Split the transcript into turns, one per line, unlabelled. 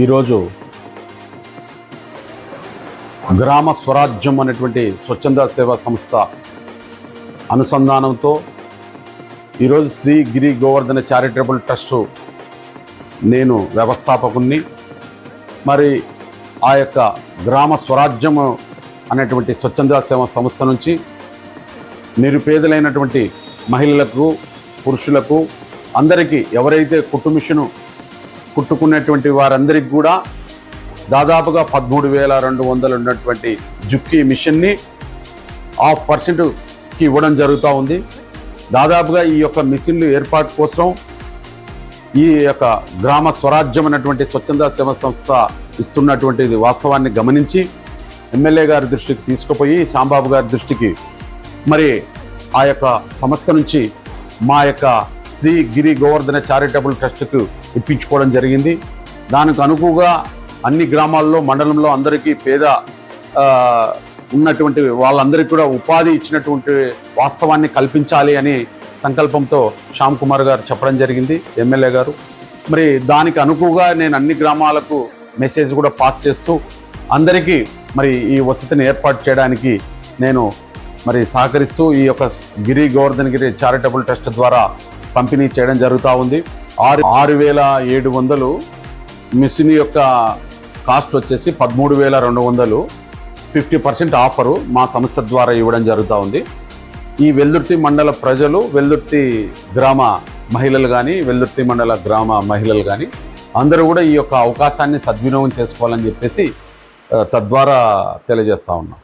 ఈరోజు గ్రామ స్వరాజ్యం అనేటువంటి స్వచ్ఛంద సేవా సంస్థ అనుసంధానంతో ఈరోజు శ్రీ గిరి గోవర్ధన చారిటబుల్ ట్రస్టు నేను వ్యవస్థాపకుణ్ణి. మరి ఆ యొక్క గ్రామ స్వరాజ్యం అనేటువంటి స్వచ్ఛంద సేవా సంస్థ నుంచి నిరుపేదలైనటువంటి మహిళలకు పురుషులకు అందరికీ ఎవరైతే కుటుంబిషను కుట్టుకునేటువంటి వారందరికీ కూడా దాదాపుగా పదమూడు వేల రెండు వందలు ఉన్నటువంటి జుక్కి మిషన్ని హాఫ్ పర్సెంట్కి ఇవ్వడం జరుగుతూ ఉంది. దాదాపుగా ఈ యొక్క మిషన్లు ఏర్పాటు కోసం ఈ యొక్క గ్రామ స్వరాజ్యం అనేటువంటి స్వచ్ఛంద సేవ సంస్థ ఇస్తున్నటువంటి వాస్తవాన్ని గమనించి ఎమ్మెల్యే గారి దృష్టికి తీసుకుపోయి శాంబాబు గారి దృష్టికి మరి ఆ యొక్క సంస్థ నుంచి మా యొక్క శ్రీ గిరి గోవర్ధన చారిటబుల్ ట్రస్ట్కు ఇప్పించుకోవడం జరిగింది. దానికి అనుకుగా అన్ని గ్రామాల్లో మండలంలో అందరికీ పేద ఉన్నటువంటి వాళ్ళందరికీ కూడా ఉపాధి ఇచ్చినటువంటి వాస్తవాన్ని కల్పించాలి అని సంకల్పంతో శ్యామ్ కుమార్ గారు చెప్పడం జరిగింది ఎమ్మెల్యే గారు. మరి దానికి అనుకుగా నేను అన్ని గ్రామాలకు మెసేజ్ కూడా పాస్ చేస్తూ అందరికీ మరి ఈ వసతిని ఏర్పాటు చేయడానికి నేను మరి సహకరిస్తూ ఈ యొక్క గిరి గోవర్ధన్ గిరి చారిటబుల్ ట్రస్ట్ ద్వారా పంపిణీ చేయడం జరుగుతూ ఉంది. ఆరు ఆరు వేల ఏడు వందలు మిషన్ యొక్క కాస్ట్ వచ్చేసి పదమూడు వేల రెండు వందలు. ఫిఫ్టీ పర్సెంట్ ఆఫరు మా సంస్థ ద్వారా ఇవ్వడం జరుగుతూ ఉంది. ఈ వెల్దుర్తి మండల ప్రజలు వెల్దుర్తి గ్రామ మహిళలు కానీ వెల్దుర్తి మండల గ్రామ మహిళలు కానీ అందరూ కూడా ఈ యొక్క అవకాశాన్ని సద్వినియోగం చేసుకోవాలని చెప్పేసి తద్వారా తెలియజేస్తా ఉన్నాం.